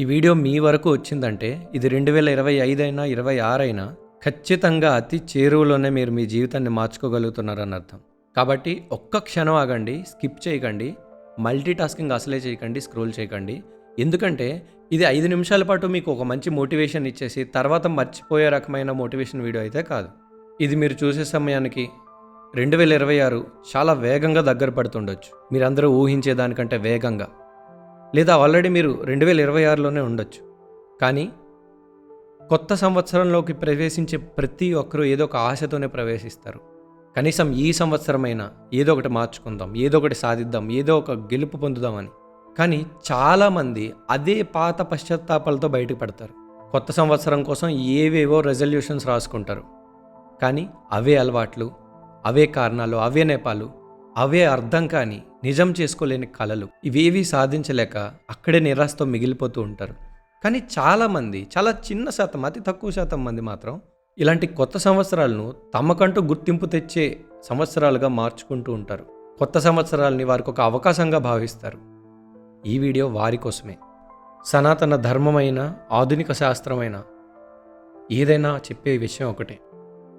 ఈ వీడియో మీ వరకు వచ్చిందంటే ఇది రెండు వేల ఇరవై ఐదు అయినా ఇరవై ఆరు అయినా ఖచ్చితంగా అతి చేరువలోనే మీరు మీ జీవితాన్ని మార్చుకోగలుగుతున్నారని అర్థం. కాబట్టి ఒక్క క్షణం ఆగండి స్కిప్ చేయకండి మల్టీ టాస్కింగ్ అసలే చేయకండి స్క్రోల్ చేయకండి. ఎందుకంటే ఇది ఐదు నిమిషాల పాటు మీకు ఒక మంచి మోటివేషన్ ఇచ్చేసి తర్వాత మర్చిపోయే రకమైన మోటివేషన్ వీడియో అయితే కాదు. ఇది మీరు చూసే సమయానికి రెండు వేల ఇరవై ఆరు చాలా వేగంగా దగ్గర పడుతుండొచ్చు. మీరందరూ ఊహించే దానికంటే వేగంగా. లేదా ఆల్రెడీ మీరు రెండు వేల ఇరవై ఆరులోనే ఉండొచ్చు. కానీ కొత్త సంవత్సరంలోకి ప్రవేశించే ప్రతి ఒక్కరూ ఏదో ఒక ఆశతోనే ప్రవేశిస్తారు. కనీసం ఈ సంవత్సరమైనా ఏదో ఒకటి మార్చుకుందాం ఏదో ఒకటి సాధిద్దాం ఏదో ఒక గెలుపు పొందుదామని. కానీ చాలామంది అదే పాత పశ్చాత్తాపాలతో బయటకు పడతారు. కొత్త సంవత్సరం కోసం ఏవేవో రెజల్యూషన్స్ రాసుకుంటారు. కానీ అవే అలవాట్లు అవే కారణాలు అవే నేపాలు అవే అర్థం కాని నిజం చేసుకోలేని కళలు ఇవేవి సాధించలేక అక్కడే నిరాశతో మిగిలిపోతూ ఉంటారు. కానీ చాలామంది చాలా చిన్న శాతం అతి తక్కువ శాతం మంది మాత్రం ఇలాంటి కొత్త సంవత్సరాలను తమకంటూ గుర్తింపు తెచ్చే సంవత్సరాలుగా మార్చుకుంటూ ఉంటారు. కొత్త సంవత్సరాలని వారికి ఒక అవకాశంగా భావిస్తారు. ఈ వీడియో వారి కోసమే. సనాతన ధర్మమైన ఆధునిక శాస్త్రమైన ఏదైనా చెప్పే విషయం ఒకటే.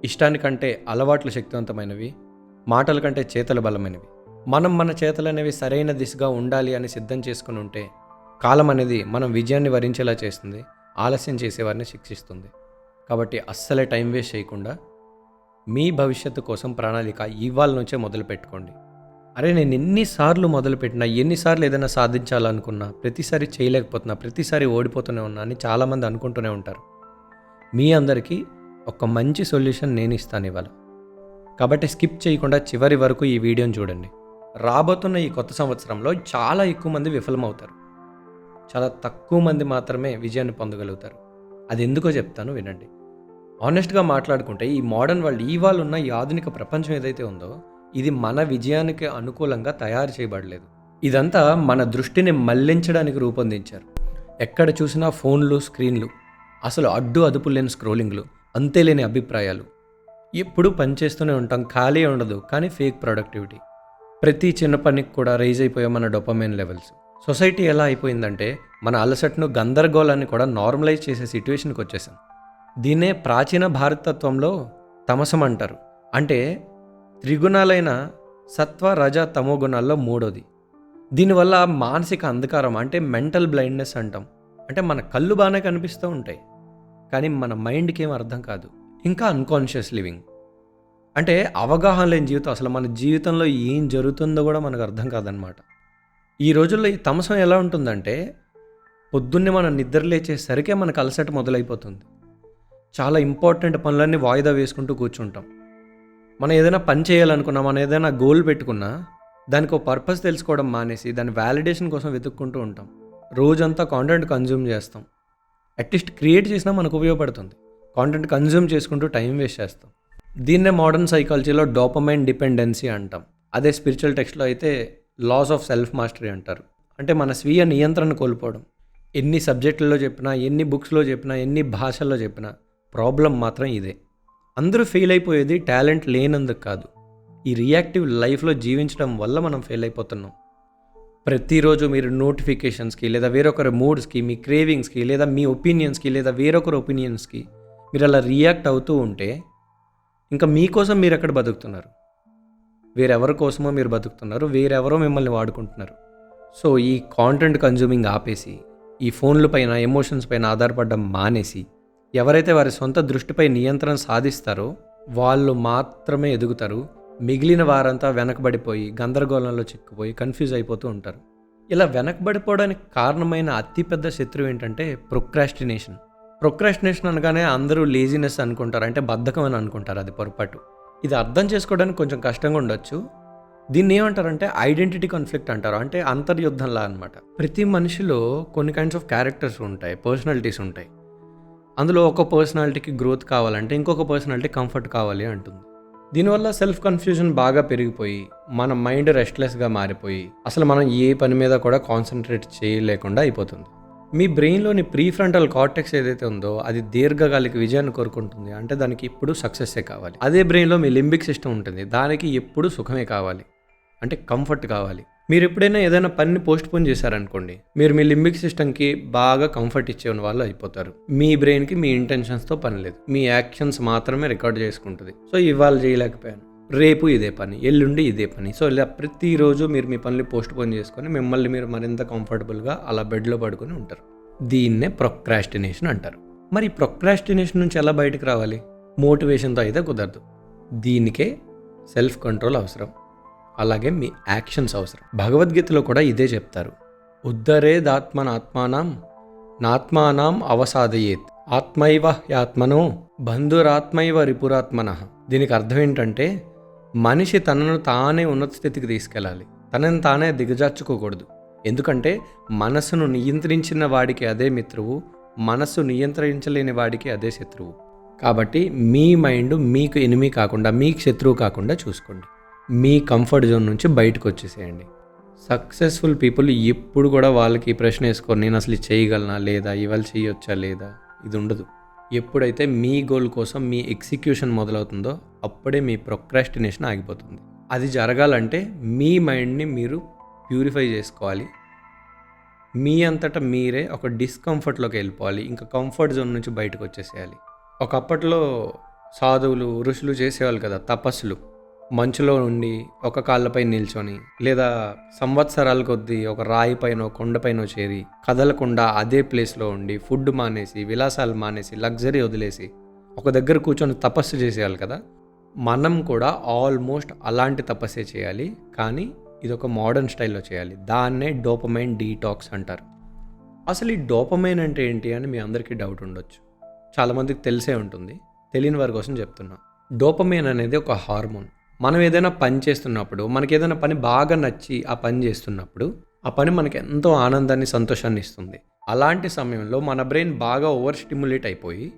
ఇష్టానికంటే అలవాట్లు శక్తివంతమైనవి మాటల కంటే చేతలు బలమైనవి. మనం మన చేతలు అనేవి సరైన దిశగా ఉండాలి అని సిద్ధం చేసుకుని ఉంటే కాలం అనేది మనం విజయాన్ని వరించేలా చేస్తుంది ఆలస్యం చేసేవారిని శిక్షిస్తుంది. కాబట్టి అస్సలే టైం వేస్ట్ చేయకుండా మీ భవిష్యత్తు కోసం ప్రణాళిక ఇవాళ నుంచే మొదలు పెట్టుకోండి అరే నేను ఎన్నిసార్లు మొదలుపెట్టినా ఎన్నిసార్లు ఏదైనా సాధించాలనుకున్నా ప్రతిసారి చేయలేకపోతున్నా ప్రతిసారి ఓడిపోతూనే ఉన్నా అని చాలామంది అనుకుంటూనే ఉంటారు. మీ అందరికీ ఒక మంచి సొల్యూషన్ నేను ఇస్తాను ఇవాళ. కాబట్టి స్కిప్ చేయకుండా చివరి వరకు ఈ వీడియోని చూడండి. రాబోతున్న ఈ కొత్త సంవత్సరంలో చాలా ఎక్కువ మంది విఫలమవుతారు. చాలా తక్కువ మంది మాత్రమే విజయాన్ని పొందగలుగుతారు. అది ఎందుకో చెప్తాను వినండి. ఆనెస్ట్గా మాట్లాడుకుంటే ఈ మోడర్న్ వరల్డ్ ఇవాళ ఉన్న ఈ ఆధునిక ప్రపంచం ఏదైతే ఉందో ఇది మన విజయానికి అనుకూలంగా తయారు చేయబడలేదు. ఇదంతా మన దృష్టిని మళ్ళించడానికి రూపొందించారు. ఎక్కడ చూసినా ఫోన్లు స్క్రీన్లు అసలు అడ్డు అదుపు లేని స్క్రోలింగ్లు అంతేలేని అభిప్రాయాలు. ఎప్పుడు పనిచేస్తూనే ఉంటాం ఖాళీ ఉండదు కానీ ఫేక్ ప్రొడక్టివిటీ. ప్రతి చిన్న పనికి కూడా రైజ్ అయిపోయే మన డొపమైన్ లెవెల్స్. సొసైటీ ఎలా అయిపోయిందంటే మన అలసటను గందరగోళాన్ని కూడా నార్మలైజ్ చేసే సిట్యువేషన్కి వచ్చేసాం. దీన్నే ప్రాచీన భారతత్వంలో తమసం అంటారు. అంటే త్రిగుణాలైన సత్వ రజ తమో గుణాల్లో మూడోది. దీనివల్ల మానసిక అంధకారం అంటే మెంటల్ బ్లైండ్నెస్ అంటాం. అంటే మన కళ్ళు బాగానే కనిపిస్తూ ఉంటాయి కానీ మన మైండ్కి ఏం అర్థం కాదు. ఇంకా అన్కాన్షియస్ లివింగ్ అంటే అవగాహన లేని జీవితం అసలు మన జీవితంలో ఏం జరుగుతుందో కూడా మనకు అర్థం కాదనమాట ఈ రోజుల్లో ఈ తమసం ఎలా ఉంటుందంటే పొద్దున్నే మనం నిద్ర లేచేసరికే మనకు అలసట మొదలైపోతుంది. చాలా ఇంపార్టెంట్ పనులన్నీ వాయిదా వేసుకుంటూ కూర్చుంటాం. మనం ఏదైనా పని చేయాలనుకున్నా మనం ఏదైనా గోల్ పెట్టుకున్నా దానికి ఒక పర్పస్ తెలుసుకోవడం మానేసి దాని వ్యాలిడేషన్ కోసం వెతుక్కుంటూ ఉంటాం. రోజంతా కాంటెంట్ కన్జ్యూమ్ చేస్తాం. అట్లీస్ట్ క్రియేట్ చేసినా మనకు ఉపయోగపడుతుంది. కాంటెంట్ కన్జ్యూమ్ చేసుకుంటూ టైం వేస్ట్ చేస్తాం. దీన్నే మోడర్న్ సైకాలజీలో డోపమైన్ డిపెండెన్సీ అంటాం. అదే స్పిరిచువల్ టెక్స్ట్లో అయితే లాస్ ఆఫ్ సెల్ఫ్ మాస్టరీ అంటారు. అంటే మన స్వీయ నియంత్రణ కోల్పోవడం. ఎన్ని సబ్జెక్టుల్లో చెప్పినా ఎన్ని బుక్స్లో చెప్పినా ఎన్ని భాషల్లో చెప్పినా ప్రాబ్లం మాత్రం ఇదే. అందరూ ఫెయిల్ అయిపోయేది టాలెంట్ లేనందుకు కాదు. ఈ రియాక్టివ్ లైఫ్లో జీవించడం వల్ల మనం ఫెయిల్ అయిపోతున్నాం. ప్రతిరోజు మీరు నోటిఫికేషన్స్కి లేదా వేరొకరి మూడ్స్కి మీ క్రేవింగ్స్కి లేదా మీ ఒపీనియన్స్కి లేదా వేరొకరి ఒపీనియన్స్కి మీరు అలా రియాక్ట్ అవుతూ ఉంటే ఇంకా మీకోసం మీరు ఎక్కడ బతుకుతున్నారు? వేరెవరి కోసమో మీరు బతుకుతున్నారు వేరెవరో మిమ్మల్ని వాడుకుంటున్నారు. సో ఈ కాంటెంట్ కన్జ్యూమింగ్ ఆపేసి ఈ ఫోన్ల పైన ఎమోషన్స్ పైన ఆధారపడడం మానేసి ఎవరైతే వారి సొంత దృష్టిపై నియంత్రణ సాధిస్తారో వాళ్ళు మాత్రమే ఎదుగుతారు. మిగిలిన వారంతా వెనకబడిపోయి గందరగోళంలో చిక్కుపోయి కన్ఫ్యూజ్ అయిపోతూ ఉంటారు. ఇలా వెనకబడిపోవడానికి కారణమైన అతిపెద్ద శత్రువు ఏంటంటే ప్రొక్రాస్టినేషన్ ప్రొక్రాస్టినేషన్ అనగానే అందరూ లేజినెస్ అనుకుంటారు అంటే బద్ధకం అని అనుకుంటారు అది పొరపాటు. ఇది అర్థం చేసుకోవడానికి కొంచెం కష్టంగా ఉండొచ్చు. దీన్ని ఏమంటారంటే ఐడెంటిటీ కాన్ఫ్లిక్ట్ అంటారు అంటే అంతర్యుద్ధంలా అనమాట ప్రతి మనిషిలో కొన్ని కైండ్స్ ఆఫ్ క్యారెక్టర్స్ ఉంటాయి పర్సనాలిటీస్ ఉంటాయి. అందులో ఒక పర్సనాలిటీకి గ్రోత్ కావాలంటే ఇంకొక పర్సనాలిటీ కంఫర్ట్ కావాలి అంటుంది. దీనివల్ల సెల్ఫ్ కన్ఫ్యూజన్ బాగా పెరిగిపోయి మన మైండ్ రెస్ట్లెస్గా మారిపోయి అసలు మనం ఏ పని మీద కూడా కాన్సన్ట్రేట్ చేయలేకుండా అయిపోతుంది. మీ బ్రెయిన్లోని ప్రీ ఫ్రంటల్ కార్టెక్స్ ఏదైతే ఉందో అది దీర్ఘకాలిక విజయాన్ని కోరుకుంటుంది. అంటే దానికి ఎప్పుడు సక్సెస్సే కావాలి. అదే బ్రెయిన్లో మీ లింబిక్ సిస్టమ్ ఉంటుంది. దానికి ఎప్పుడు సుఖమే కావాలి. అంటే కంఫర్ట్ కావాలి. మీరు ఎప్పుడైనా ఏదైనా పనిని పోస్ట్ పోన్ చేశారనుకోండి మీరు మీ లింబిక్ సిస్టమ్కి బాగా కంఫర్ట్ ఇచ్చే వాళ్ళు అయిపోతారు. మీ బ్రెయిన్కి మీ ఇంటెన్షన్స్తో పని లేదు. మీ యాక్షన్స్ మాత్రమే రికార్డ్ చేసుకుంటుంది. సో ఇవాళ చేయలేకపోయాను. రేపు ఇదే పని ఎల్లుండి ఇదే పని. సో ఇలా ప్రతిరోజు మీరు మీ పనులు పోస్ట్ పోన్ చేసుకొని మిమ్మల్ని మీరు మరింత కంఫర్టబుల్గా అలా బెడ్లో పడుకొని ఉంటారు. దీన్నే ప్రొక్రాస్టినేషన్ అంటారు. మరి ప్రొక్రాస్టినేషన్ నుంచి ఎలా బయటకు రావాలి? మోటివేషన్తో అయితే కుదరదు. దీనికే సెల్ఫ్ కంట్రోల్ అవసరం. అలాగే మీ యాక్షన్స్ అవసరం. భగవద్గీతలో కూడా ఇదే చెప్తారు. ఉద్ధరేదాత్మనాత్మానం నాత్మానం అవసాదయేత్. ఆత్మైవ యాత్మనో బంధురాత్మైవ రిపురాత్మన. దీనికి అర్థం ఏంటంటే మనిషి తనను తానే ఉన్నత స్థితికి తీసుకెళ్ళాలి. తనని తానే దిగజార్చుకోకూడదు. ఎందుకంటే మనసును నియంత్రించిన వాడికి అదే మిత్రువు మనస్సు నియంత్రించలేని వాడికి అదే శత్రువు. కాబట్టి మీ మైండ్ మీకు ఎనిమి కాకుండా మీకు శత్రువు కాకుండా చూసుకోండి. మీ కంఫర్ట్ జోన్ నుంచి బయటకు వచ్చేసేయండి. సక్సెస్ఫుల్ పీపుల్ ఎప్పుడు కూడా వాళ్ళకి ప్రశ్న వేసుకోరు నేను అసలు చేయగలనా లేదా? ఇవాళ చేయొచ్చా లేదా? ఇది ఉండదు. ఎప్పుడైతే మీ గోల్ కోసం మీ ఎగ్జిక్యూషన్ మొదలవుతుందో అప్పుడే మీ ప్రొక్రాస్టినేషన్ ఆగిపోతుంది. అది జరగాలంటే మీ మైండ్ని మీరు ప్యూరిఫై చేసుకోవాలి. మీ అంతటా మీరే ఒక డిస్కంఫర్ట్లోకి వెళ్ళిపోవాలి. ఇంకా కంఫర్ట్ జోన్ నుంచి బయటకు వచ్చేసేయాలి. ఒకప్పట్లో సాధువులు ఋషులు చేసేవాళ్ళు కదా తపస్సులు. మంచులో ఉండి ఒక కాళ్ళపై నిల్చొని లేదా సంవత్సరాల కొద్దీ ఒక రాయి పైన కొండపైన చేరి కదలకుండా అదే ప్లేస్లో ఉండి ఫుడ్ మానేసి విలాసాలు మానేసి లగ్జరీ వదిలేసి ఒక దగ్గర కూర్చొని తపస్సు చేసేయాలి కదా? మనం కూడా ఆల్మోస్ట్ అలాంటి తపస్సే చేయాలి. కానీ ఇది ఒక మోడర్న్ స్టైల్లో చేయాలి. దాన్నే డోపమైన్ డీటాక్స్ అంటారు. అసలు ఈ డోపమైన్ అంటే ఏంటి అని మీ అందరికీ డౌట్ ఉండొచ్చు. చాలామందికి తెలిసే ఉంటుంది. తెలియని వారి కోసం చెప్తున్నా. డోపమైన్ అనేది ఒక హార్మోన్. మనం ఏదైనా పని చేస్తున్నప్పుడు మనకి ఏదైనా పని బాగా నచ్చి ఆ పని చేస్తున్నప్పుడు ఆ పని మనకి ఎంతో ఆనందాన్ని సంతోషాన్ని ఇస్తుంది. అలాంటి సమయంలో మన బ్రెయిన్ బాగా ఓవర్ స్టిమ్యులేట్ అయిపోయి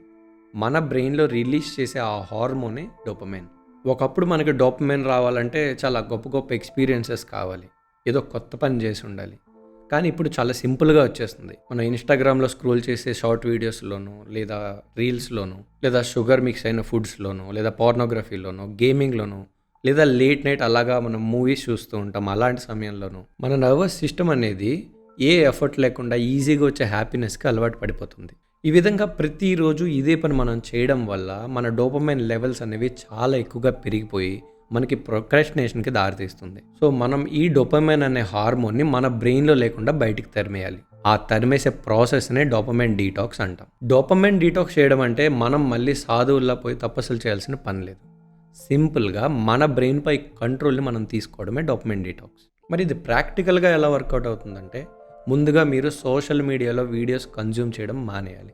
మన బ్రెయిన్లో రిలీజ్ చేసే ఆ హార్మోనే డోపమైన్. ఒకప్పుడు మనకి డోపమైన్ రావాలంటే చాలా గొప్ప గొప్ప ఎక్స్పీరియన్సెస్ కావాలి. ఏదో కొత్త పని చేసి ఉండాలి. కానీ ఇప్పుడు చాలా సింపుల్గా వచ్చేస్తుంది. మనం ఇన్స్టాగ్రామ్లో స్క్రోల్ చేసే షార్ట్ వీడియోస్లోనూ లేదా రీల్స్లోనూ లేదా షుగర్ మిక్స్ అయిన ఫుడ్స్లోనూ లేదా పార్నోగ్రఫీలోనూ గేమింగ్లోనూ లేదా లేట్ నైట్ అలాగా మనం మూవీస్ చూస్తూ ఉంటాం అలాంటి సమయంలోనూ మన నర్వస్ సిస్టమ్ అనేది ఏ ఎఫర్ట్ లేకుండా ఈజీగా వచ్చే హ్యాపీనెస్కి అలవాటు పడిపోతుంది. ఈ విధంగా ప్రతిరోజు ఇదే పని మనం చేయడం వల్ల మన డోపమైన్ లెవెల్స్ అనేవి చాలా ఎక్కువగా పెరిగిపోయి మనకి ప్రొక్రాస్టినేషన్కి దారితీస్తుంది. సో మనం ఈ డోపమైన్ అనే హార్మోన్ని మన బ్రెయిన్లో లేకుండా బయటికి తరిమేయాలి. ఆ తరిమేసే ప్రాసెస్నే డోపమైన్ డీటాక్స్ అంటాం. డోపమైన్ డీటాక్స్ చేయడం అంటే మనం మళ్ళీ సాధువుల్లో పోయి తపస్సులు చేయాల్సిన పని లేదు. సింపుల్గా మన బ్రెయిన్పై కంట్రోల్ని మనం తీసుకోవడమే డాక్యుమెంట్ డీటాక్స్. మరి ఇది ప్రాక్టికల్గా ఎలా వర్కౌట్ అవుతుందంటే ముందుగా మీరు సోషల్ మీడియాలో వీడియోస్ కన్జ్యూమ్ చేయడం మానేయాలి.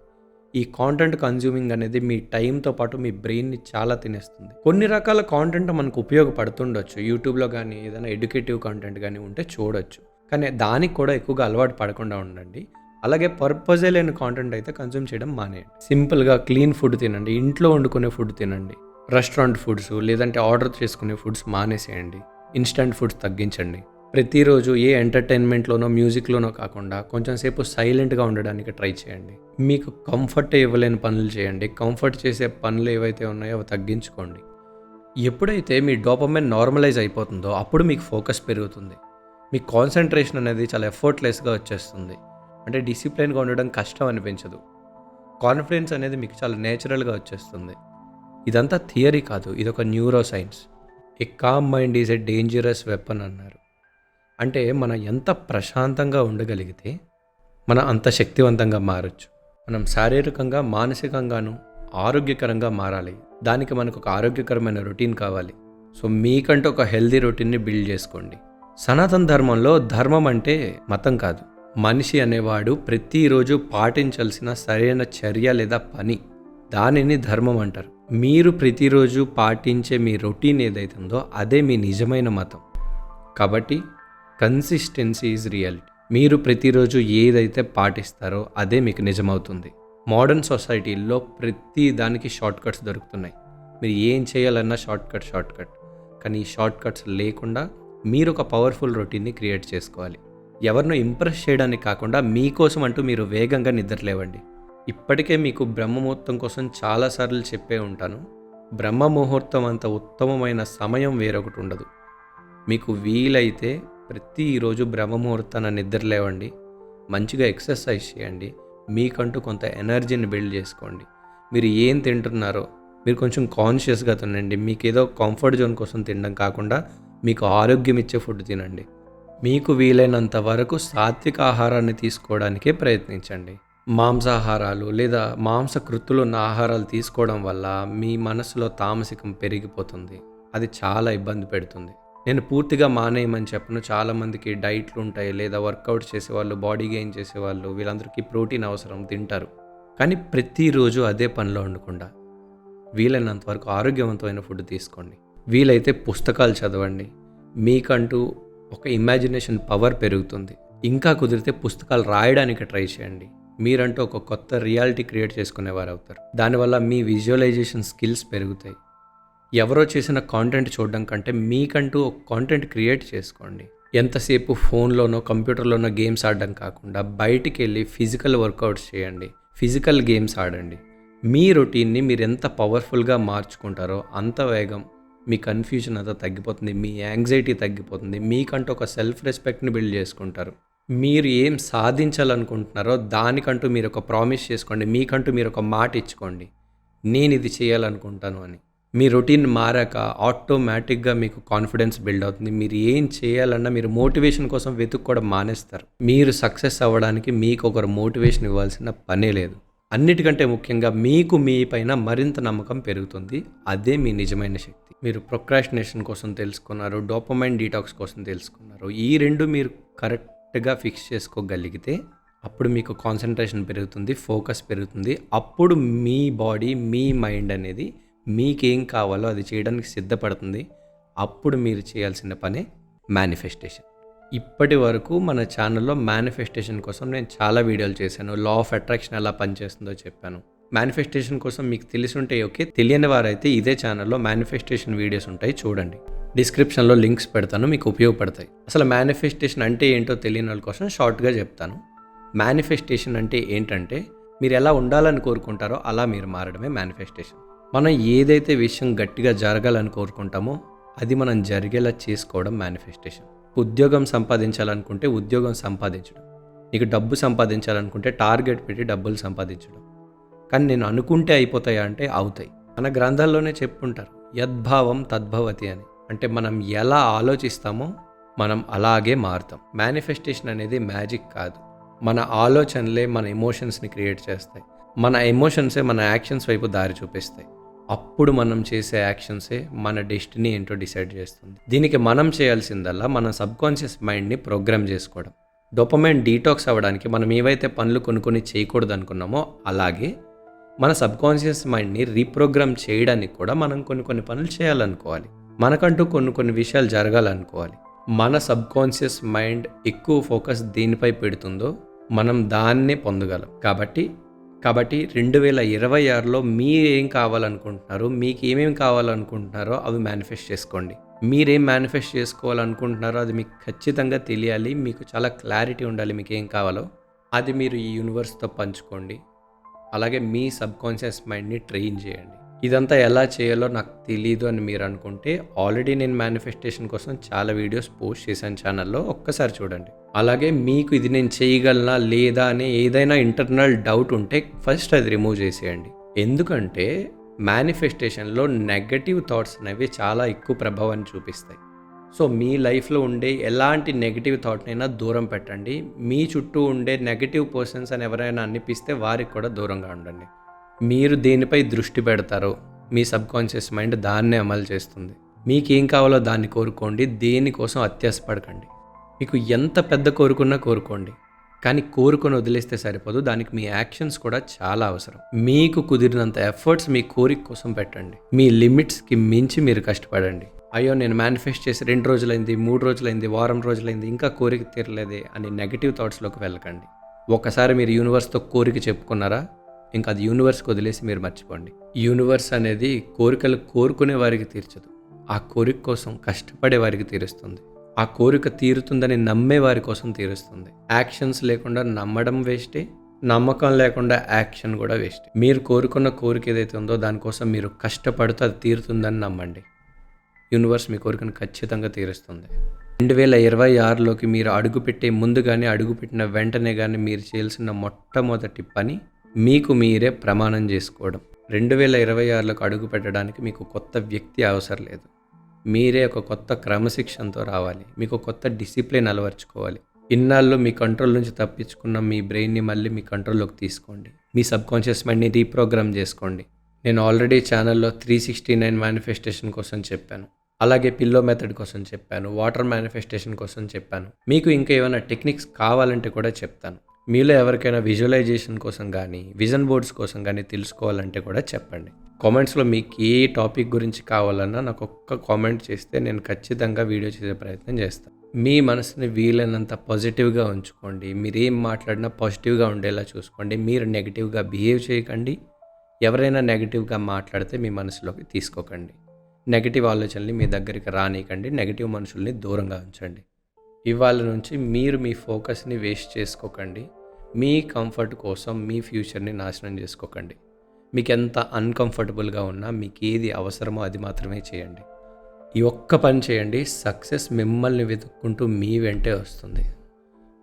ఈ కాంటెంట్ కన్జ్యూమింగ్ అనేది మీ టైంతో పాటు మీ బ్రెయిన్ని చాలా తినేస్తుంది. కొన్ని రకాల కాంటెంట్ మనకు ఉపయోగపడుతుండొచ్చు. యూట్యూబ్లో కానీ ఏదైనా ఎడ్యుకేటివ్ కాంటెంట్ కానీ ఉంటే చూడొచ్చు. కానీ దానికి కూడా ఎక్కువగా అలవాటు పడకుండా ఉండండి. అలాగే పర్పజే లేని కాంటెంట్ అయితే కన్జ్యూమ్ చేయడం మానేయండి. సింపుల్గా క్లీన్ ఫుడ్ తినండి. ఇంట్లో వండుకునే ఫుడ్ తినండి. రెస్టారెంట్ ఫుడ్స్ లేదంటే ఆర్డర్ చేసుకునే ఫుడ్స్ మానేసేయండి. ఇన్స్టంట్ ఫుడ్స్ తగ్గించండి. ప్రతిరోజు ఏ ఎంటర్టైన్మెంట్లోనో మ్యూజిక్లోనో కాకుండా కొంచెం సేపు సైలెంట్గా ఉండడానికి ట్రై చేయండి. మీకు కంఫర్ట్ ఇవ్వలేని పనులు చేయండి. కంఫర్ట్ చేసే పనులు ఏవైతే ఉన్నాయో అవి తగ్గించుకోండి. ఎప్పుడైతే మీ డోపమైన్ నార్మలైజ్ అయిపోతుందో అప్పుడు మీకు ఫోకస్ పెరుగుతుంది. మీ కాన్సన్ట్రేషన్ అనేది చాలా ఎఫర్ట్లెస్గా వచ్చేస్తుంది. అంటే డిసిప్లిన్గా ఉండడం కష్టం అనిపించదు. కాన్ఫిడెన్స్ అనేది మీకు చాలా నేచురల్గా వచ్చేస్తుంది. ఇదంతా థియరీ కాదు ఇది ఒక neuroscience a calm mind is a dangerous weapon అన్నారు. అంటే మనం ఎంత ప్రశాంతంగా ఉండగలిగితే మనం అంత శక్తివంతంగా మారచ్చు. మనం శారీరకంగా మానసికంగాను ఆరోగ్యకరంగా మారాలి. దానికి మనకు ఒక ఆరోగ్యకరమైన రొటీన్ కావాలి. సో మీకంటూ ఒక హెల్దీ రొటీన్ని బిల్డ్ చేసుకోండి. సనాతన ధర్మంలో ధర్మం అంటే మతం కాదు. మనిషి అనేవాడు ప్రతిరోజు పాటించాల్సిన సరైన చర్య లేదా పని. దానిని ధర్మం అంటారు. మీరు ప్రతిరోజు పాటించే మీ రొటీన్ ఏదైతుందో అదే మీ నిజమైన మతం. కాబట్టి కన్సిస్టెన్సీ ఈజ్ రియాలిటీ మీరు ప్రతిరోజు ఏదైతే పాటిస్తారో అదే మీకు నిజమవుతుంది. మోడర్న్ సొసైటీల్లో ప్రతి దానికి షార్ట్ కట్స్ దొరుకుతున్నాయి. మీరు ఏం చేయాలన్నా షార్ట్ కట్ షార్ట్ కట్ కానీ ఈ షార్ట్ కట్స్ లేకుండా మీరు ఒక పవర్ఫుల్ రొటీన్ని క్రియేట్ చేసుకోవాలి. ఎవరినో ఇంప్రెస్ చేయడానికి కాకుండా మీకోసం అంటూ మీరు వేగంగా నిద్రలేవండి. ఇప్పటికే మీకు బ్రహ్మముహూర్తం కోసం చాలాసార్లు చెప్పే ఉంటాను. బ్రహ్మ ముహూర్తం అంత ఉత్తమమైన సమయం వేరొకటి ఉండదు. మీకు వీలైతే ప్రతిరోజు బ్రహ్మముహూర్తాన నిద్ర లేవండి. మంచిగా ఎక్సర్సైజ్ చేయండి. మీకంటూ కొంత ఎనర్జీని బిల్డ్ చేసుకోండి. మీరు ఏం తింటున్నారో మీరు కొంచెం కాన్షియస్గా తినండి. మీకు ఏదో కంఫర్ట్ జోన్ కోసం తినడం కాకుండా మీకు ఆరోగ్యం ఇచ్చే ఫుడ్ తినండి. మీకు వీలైనంత వరకు సాత్విక ఆహారాన్ని తీసుకోవడానికే ప్రయత్నించండి. మాంసాహారాలు లేదా మాంసకృత్తులు ఉన్న ఆహారాలు తీసుకోవడం వల్ల మీ మనసులో తామసికం పెరిగిపోతుంది. అది చాలా ఇబ్బంది పెడుతుంది. నేను పూర్తిగా మానేయమని చెప్పను. చాలామందికి డైట్లు ఉంటాయి లేదా వర్కౌట్ చేసేవాళ్ళు బాడీ గెయిన్ చేసేవాళ్ళు వీళ్ళందరికీ ప్రోటీన్ అవసరం తింటారు. కానీ ప్రతిరోజు అదే పనిలో ఉండకుండా వీలైనంత వరకు ఆరోగ్యవంతమైన ఫుడ్ తీసుకోండి. వీలైతే పుస్తకాలు చదవండి. మీకంటూ ఒక ఇమాజినేషన్ పవర్ పెరుగుతుంది. ఇంకా కుదిరితే పుస్తకాలు రాయడానికి ట్రై చేయండి. మీరంటూ ఒక కొత్త రియాలిటీ క్రియేట్ చేసుకునేవారు అవుతారు దానివల్ల మీ విజువలైజేషన్ స్కిల్స్ పెరుగుతాయి. ఎవరో చేసిన కాంటెంట్ చూడడం కంటే మీకంటూ ఒక కాంటెంట్ క్రియేట్ చేసుకోండి. ఎంతసేపు ఫోన్లోనో కంప్యూటర్లోనో గేమ్స్ ఆడడం కాకుండా బయటికి వెళ్ళి ఫిజికల్ వర్కౌట్స్ చేయండి. ఫిజికల్ గేమ్స్ ఆడండి. మీ రొటీన్ని మీరు ఎంత పవర్ఫుల్గా మార్చుకుంటారో అంత వేగం మీ కన్ఫ్యూజన్ అంతా తగ్గిపోతుంది మీ యాంగ్జైటీ తగ్గిపోతుంది మీకంటూ ఒక సెల్ఫ్ రెస్పెక్ట్ని బిల్డ్ చేసుకుంటారు. మీరు ఏం సాధించాలనుకుంటున్నారో దానికంటూ మీరు ఒక ప్రామిస్ చేసుకోండి మీకంటూ మీరు ఒక మాట ఇచ్చుకోండి. నేను ఇది చేయాలనుకుంటాను అని. మీ రొటీన్ మారాక ఆటోమేటిక్గా మీకు కాన్ఫిడెన్స్ బిల్డ్ అవుతుంది. మీరు ఏం చేయాలన్నా మీరు మోటివేషన్ కోసం వెతుక్కోవడం మానేస్తారు. మీరు సక్సెస్ అవ్వడానికి మీకు ఒకరు మోటివేషన్ ఇవ్వాల్సిన పనే లేదు. అన్నిటికంటే ముఖ్యంగా మీకు మీ పైన మరింత నమ్మకం పెరుగుతుంది. అదే మీ నిజమైన శక్తి. మీరు ప్రొక్రాషినేషన్ కోసం తెలుసుకున్నారు డోపమైన్ డీటాక్స్ కోసం తెలుసుకున్నారు. ఈ రెండు మీరు కరెక్ట్ కరెక్ట్గా ఫిక్స్ చేసుకోగలిగితే అప్పుడు మీకు కాన్సన్ట్రేషన్ పెరుగుతుంది ఫోకస్ పెరుగుతుంది. అప్పుడు మీ బాడీ మీ మైండ్ అనేది మీకేం కావాలో అది చేయడానికి సిద్ధపడుతుంది. అప్పుడు మీరు చేయాల్సిన పనే మేనిఫెస్టేషన్ ఇప్పటి వరకు మన ఛానల్లో మేనిఫెస్టేషన్ కోసం నేను చాలా వీడియోలు చేశాను. లా ఆఫ్ అట్రాక్షన్ ఎలా పనిచేస్తుందో చెప్పాను. మేనిఫెస్టేషన్ కోసం మీకు తెలిసి ఉంటే ఓకే. తెలియని వారైతే ఇదే ఛానల్లో మేనిఫెస్టేషన్ వీడియోస్ ఉంటాయి చూడండి. డిస్క్రిప్షన్లో లింక్స్ పెడతాను మీకు ఉపయోగపడతాయి. అసలు మేనిఫెస్టేషన్ అంటే ఏంటో తెలియని వాళ్ళ కోసం షార్ట్గా చెప్తాను. మేనిఫెస్టేషన్ అంటే ఏంటంటే మీరు ఎలా ఉండాలని కోరుకుంటారో అలా మీరు మారడమే మేనిఫెస్టేషన్ మనం ఏదైతే విషయం గట్టిగా జరగాలని కోరుకుంటామో అది మనం జరిగేలా చేసుకోవడం మేనిఫెస్టేషన్ ఉద్యోగం సంపాదించాలనుకుంటే ఉద్యోగం సంపాదించడం. నీకు డబ్బు సంపాదించాలనుకుంటే టార్గెట్ పెట్టి డబ్బులు సంపాదించడం. కానీ నేను అనుకుంటే అయిపోతాయా అంటే అవుతాయి. మన గ్రంథాల్లోనే చెప్పుంటారు యద్భావం తద్భవతి అని. అంటే మనం ఎలా ఆలోచిస్తామో మనం అలాగే మారుతాం. మేనిఫెస్టేషన్ అనేది మ్యాజిక్ కాదు. మన ఆలోచనలే మన ఎమోషన్స్ని క్రియేట్ చేస్తాయి. మన ఎమోషన్సే మన యాక్షన్స్ వైపు దారి చూపిస్తాయి. అప్పుడు మనం చేసే యాక్షన్సే మన డెస్టినీ ఏంటో డిసైడ్ చేస్తుంది. దీనికి మనం చేయాల్సిందల్లా మన సబ్కాన్షియస్ మైండ్ని ప్రోగ్రామ్ చేసుకోవడం. డొపమైన్ డీటాక్స్ అవ్వడానికి మనం ఏవైతే పనులు కొనుక్కొని చేయకూడదు అనుకున్నామో అలాగే మన సబ్కాన్షియస్ మైండ్ని రీప్రోగ్రామ్ చేయడానికి కూడా మనం కొన్ని కొన్ని పనులు చేయాలనుకోవాలి. మనకంటూ కొన్ని కొన్ని విషయాలు జరగాలనుకోవాలి. మన సబ్కాన్షియస్ మైండ్ ఎక్కువ ఫోకస్ దేనిపై పెడుతుందో మనం దాన్నే పొందగలం. కాబట్టి కాబట్టి రెండు వేల ఇరవై ఆరులో మీరేం కావాలనుకుంటున్నారో మీకు ఏమేమి కావాలనుకుంటున్నారో అవి మేనిఫెస్ట్ చేసుకోండి. మీరేం మేనిఫెస్ట్ చేసుకోవాలనుకుంటున్నారో అది మీకు ఖచ్చితంగా తెలియాలి మీకు చాలా క్లారిటీ ఉండాలి మీకు ఏం కావాలో. అది మీరు ఈ యూనివర్స్తో పంచుకోండి. అలాగే మీ సబ్కాన్షియస్ మైండ్ని ట్రైన్ చేయండి. ఇదంతా ఎలా చేయాలో నాకు తెలీదు అని మీరు అనుకుంటే ఆల్రెడీ నేను మేనిఫెస్టేషన్ కోసం చాలా వీడియోస్ పోస్ట్ చేశాను ఛానల్లో ఒక్కసారి చూడండి. అలాగే మీకు ఇది నేను చేయగలనా లేదా అనే ఏదైనా ఇంటర్నల్ డౌట్ ఉంటే ఫస్ట్ అది రిమూవ్ చేసేయండి. ఎందుకంటే మేనిఫెస్టేషన్లో నెగటివ్ థాట్స్ అనేవి చాలా ఎక్కువ ప్రభావాన్ని చూపిస్తాయి. సో మీ లైఫ్లో ఉండే ఎలాంటి నెగిటివ్ థాట్నైనా దూరం పెట్టండి. మీ చుట్టూ ఉండే నెగిటివ్ పర్సన్స్ అని ఎవరైనా అనిపిస్తే వారికి కూడా దూరంగా ఉండండి. మీరు దేనిపై దృష్టి పెడతారో మీ సబ్కాన్షియస్ మైండ్ దాన్నే అమలు చేస్తుంది. మీకు ఏం కావాలో దాన్ని కోరుకోండి దేనికోసం అత్యాసపడకండి. మీకు ఎంత పెద్ద కోరుకున్నా కోరుకోండి. కానీ కోరుకొని వదిలేస్తే సరిపోదు దానికి మీ యాక్షన్స్ కూడా చాలా అవసరం. మీకు కుదిరినంత ఎఫర్ట్స్ మీ కోరిక కోసం పెట్టండి. మీ లిమిట్స్కి మించి మీరు కష్టపడండి. అయ్యో నేను మేనిఫెస్ట్ చేసి రెండు రోజులైంది మూడు రోజులైంది వారం రోజులైంది ఇంకా కోరిక తీరలేదే అని నెగిటివ్ థాట్స్లోకి వెళ్ళకండి. ఒకసారి మీరు యూనివర్స్తో కోరిక చెప్పుకున్నారా? ఇంకా అది యూనివర్స్కి వదిలేసి మీరు మర్చిపోండి. యూనివర్స్ అనేది కోరికలు కోరుకునే వారికి తీర్చదు. ఆ కోరిక కోసం కష్టపడే వారికి తీరుస్తుంది. ఆ కోరిక తీరుతుందని నమ్మే వారి కోసం తీరుస్తుంది. యాక్షన్స్ లేకుండా నమ్మడం వేస్టే నమ్మకం లేకుండా యాక్షన్ కూడా వేస్ట్ మీరు కోరుకున్న కోరిక ఏదైతే ఉందో దానికోసం మీరు కష్టపడితే అది తీరుతుందని నమ్మండి. యూనివర్స్ మీ కోరికను ఖచ్చితంగా తీరుస్తుంది. రెండు వేల ఇరవై ఆరులోకి మీరు అడుగుపెట్టే ముందు కానీ అడుగుపెట్టిన వెంటనే కానీ మీరు చేయాల్సిన మొట్టమొదటి పని మీకు మీరే ప్రమాణం చేసుకోవడం. రెండు వేల ఇరవై ఆరులోకి అడుగు పెట్టడానికి మీకు కొత్త వ్యక్తి అవసరం లేదు. మీరే ఒక కొత్త క్రమశిక్షణతో రావాలి. మీకు కొత్త డిసిప్లిన్ అలవర్చుకోవాలి. ఇన్నాళ్ళు మీ కంట్రోల్ నుంచి తప్పించుకున్న మీ బ్రెయిన్ని మళ్ళీ మీ కంట్రోల్లోకి తీసుకోండి. మీ సబ్కాన్షియస్ మైండ్ని రీప్రోగ్రామ్ చేసుకోండి. నేను ఆల్రెడీ ఛానల్లో త్రీ సిక్స్టీ నైన్ మేనిఫెస్టేషన్ కోసం చెప్పాను. అలాగే పిల్లో మెథడ్ కోసం చెప్పాను. వాటర్ మేనిఫెస్టేషన్ కోసం చెప్పాను. మీకు ఇంకా ఏమైనా టెక్నిక్స్ కావాలంటే కూడా చెప్తాను. మీలో ఎవరికైనా విజువలైజేషన్ కోసం కానీ విజన్ బోర్డ్స్ కోసం కానీ తెలుసుకోవాలంటే కూడా చెప్పండి. కామెంట్స్లో మీకు ఏ టాపిక్ గురించి కావాలన్నా నాకు ఒక్క కామెంట్ చేస్తే నేను ఖచ్చితంగా వీడియో చేసే ప్రయత్నం చేస్తాను. మీ మనసుని వీలైనంత పాజిటివ్గా ఉంచుకోండి. మీరు ఏం మాట్లాడినా పాజిటివ్గా ఉండేలా చూసుకోండి. మీరు నెగిటివ్గా బిహేవ్ చేయకండి. ఎవరైనా నెగిటివ్గా మాట్లాడితే మీ మనసులోకి తీసుకోకండి. నెగిటివ్ ఆలోచనల్ని మీ దగ్గరికి రానికండి నెగిటివ్ మనుషుల్ని దూరంగా ఉంచండి. ఇవాళ నుంచి మీరు మీ ఫోకస్ని వేస్ట్ చేసుకోకండి. మీ కంఫర్ట్ కోసం మీ ఫ్యూచర్ని నాశనం చేసుకోకండి. మీకు ఎంత అన్కంఫర్టబుల్గా ఉన్నా మీకు ఏది అవసరమో అది మాత్రమే చేయండి. ఈ ఒక్క పని చేయండి సక్సెస్ మిమ్మల్ని వెతుక్కుంటూ మీ వెంటే వస్తుంది.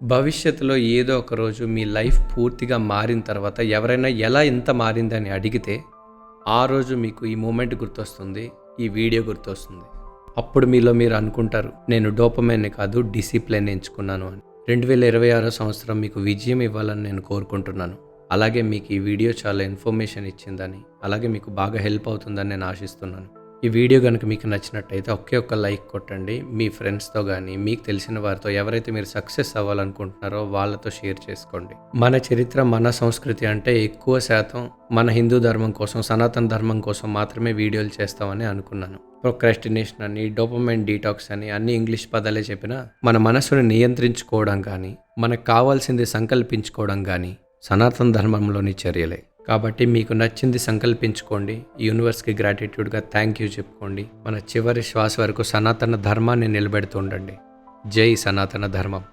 భవిష్యత్తులో ఏదో ఒక రోజు మీ లైఫ్ పూర్తిగా మారిన తర్వాత ఎవరైనా ఎలా ఇంత మారిందని అడిగితే ఆ రోజు మీకు ఈ మూమెంట్ గుర్తొస్తుంది ఈ వీడియో గుర్తొస్తుంది. అప్పుడు మీలో మీరు అనుకుంటారు నేను డోపమైన్ కాదు డిసిప్లిన్ ఎంచుకున్నాను అని. రెండు వేల ఇరవై ఆరో సంవత్సరం మీకు విజయం ఇవ్వాలని నేను కోరుకుంటున్నాను. అలాగే మీకు ఈ వీడియో చాలా ఇన్ఫర్మేషన్ ఇచ్చిందని అలాగే మీకు బాగా హెల్ప్ అవుతుందని నేను ఆశిస్తున్నాను. ఈ వీడియో కనుక మీకు నచ్చినట్టయితే ఒకే ఒక్క లైక్ కొట్టండి. మీ ఫ్రెండ్స్తో కానీ మీకు తెలిసిన వారితో ఎవరైతే మీరు సక్సెస్ అవ్వాలనుకుంటున్నారో వాళ్ళతో షేర్ చేసుకోండి. మన చరిత్ర మన సంస్కృతి అంటే ఎక్కువ శాతం మన హిందూ ధర్మం కోసం సనాతన ధర్మం కోసం మాత్రమే వీడియోలు చేస్తామని అనుకున్నాను. ప్రొక్రాస్టినేషన్ అని డోపమైన్ డీటాక్స్ అని అన్ని ఇంగ్లీష్ పదాలే చెప్పినా మన మనసుని నియంత్రించుకోవడం కానీ మనకు కావాల్సింది సంకల్పించుకోవడం కానీ సనాతన ధర్మంలోని చర్యలే. కాబట్టి మీకు నచ్చింది సంకల్పించుకోండి. యూనివర్స్కి గ్రాటిట్యూడ్గా థ్యాంక్ యూ చెప్పుకోండి. మన చివరి శ్వాస వరకు సనాతన ధర్మాన్ని నిలబెడుతుండండి జై సనాతన ధర్మం.